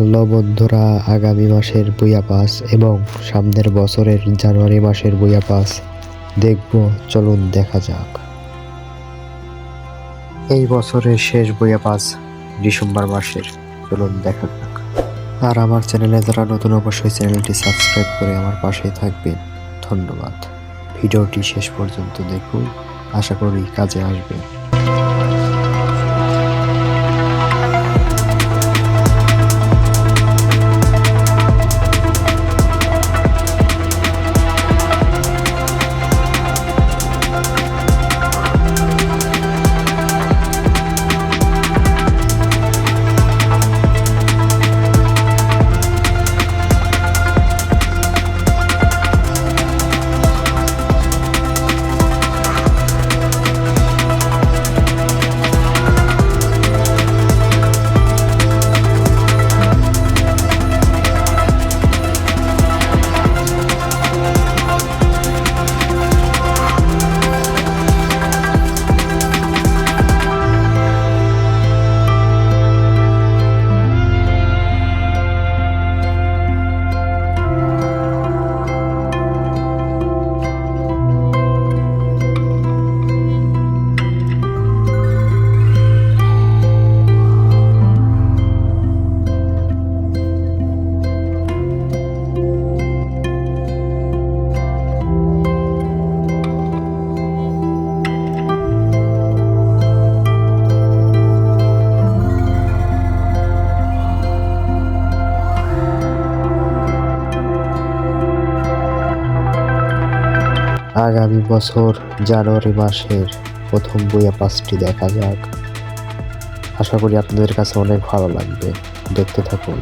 Hello বন্ধুরা আগামী মাসের বইয়া পাস এবং সামনের বছরের জানুয়ারি মাসের বইয়া পাস। দেখব, চলুন দেখা যাক। এই বছরের শেষ বইয়া পাস ডিসেম্বর মাসের। চলুন দেখা যাক। আর আমার চ্যানেলে যারা নতুন, অবশ্যই চ্যানেলটি সাবস্ক্রাইব করে আমার পাশেই থাকবেন। ধন্যবাদ। ভিডিওটি শেষ পর্যন্ত দেখুন। আশা করি কাজে আসবে আগামী বছর জানুয়ারি মাসের প্রথম বইয়া পাঁচটি দেখা যাক। আশা করি আপনাদের কাছে অনেক ভালো লাগবে। দেখতে থাকুন।